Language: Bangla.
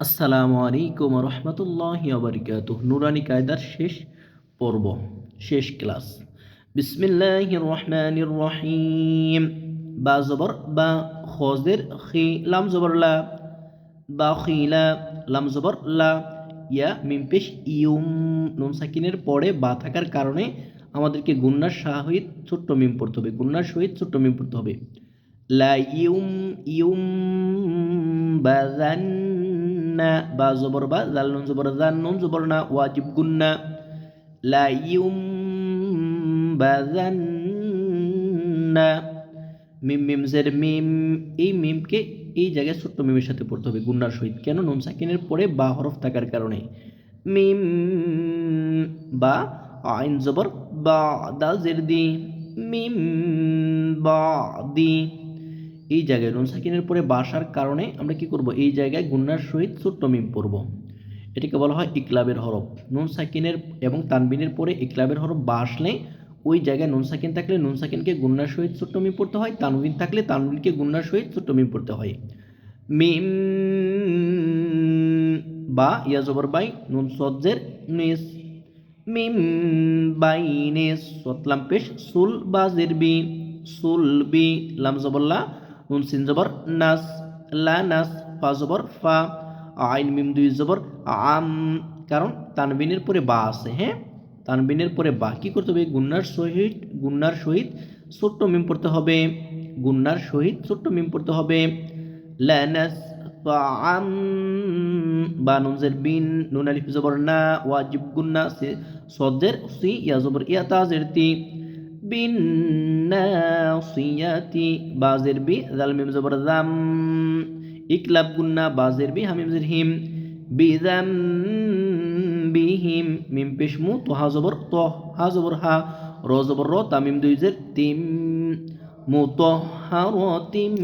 আসসালামু আলাইকুম রহমতুল্লাহ আবরিকাত নুরানি কায়দার শেষ পর্ব, শেষ ক্লাস। বিসমিল্লাহ রহমান রহিম। বা জবর, বা খজের খি, লাম জবর লা, বা খিলা লাম জবর লা, ইয়া মিমপেশ ইউম, নুন সাকিনের পরে বা থাকার কারণে আমাদেরকে গুন্নার সহিত ছোট্ট মিম পড়তে হবে। গুন্নার সহিত ছোট্ট মিম পড়তে হবে। লা ইউম ইউম বাজান্না বা জবর বা জাল নুন জবর জান নুন জবর না, ওয়াজিব গুন্না লা ইউম বাজান্না মিম মিম, জের, মিম, এই মিমকে এই জায়গায় ছোট্ট মিমের সাথে পড়তে হবে গুন্নার সহিত। কেন? নুন সাকিনের পরে বা হরফ থাকার কারণে। মিম বা আইন জবর বা দাল জের দি। মিম বা দি। এই জায়গায় নুন সাকিনের পরে বাসার কারণে আমরা কি করব? এই জায়গায় গুন্নার সহিত ছোট্ট মিম পড়ব। এটাকে বলা হয় ইকলাবের হরফ। নুন সাকিনের এবং তানবিনের পরে ইকলাবের হরফ বা আসলে ওই জায়গায় নুন সাকিন থাকলে নুন সাকিনকে গুন্নার সহিত ছোট্ট মিম পড়তে হয়, তানবিন থাকলে তানবিনকে গুন্নার সহিত ছোট্ট মিম পড়তে হয়। মিম বা ইয়া জবর বাই নুন সজ্জের নিস। মিম বাইনিস সতলাম পেশ সুল বা জিরবি সুল বি, লাম জবল্লা নুন সিন জবর নাস লা নাস ফা জবর ফা, আইন, মিম দুই জবর আম কারণ তানবিনের পরে বা আছে হ্যাঁ তানবিনের পরে বা। কি করতে হবে? গুন্নার সহিত গুন্নার সহিত ছোট্ট মিম পড়তে হবে। গুন্নার সহিত ছোট্ট মিম পড়তে হবে। লানাস আম, বা নুনজের বিন, নুন আলিফ জবর না, ওয়াজিব গুন্না, সে সজ্জের সি, ইয়া জবর, ইয়া তাজের তি। বিন নাসিয়াতি বাজের বি, জাল মিম জবর জাম ইকলাব গুন্না, বাজের বি, হামিম জির হিম। বিজাম বিহিম মিম পেশমু তো, হা জবর ত, হা জবর হা, র জবর র, তামিম দুই জের তিম। মুতহহারাতিম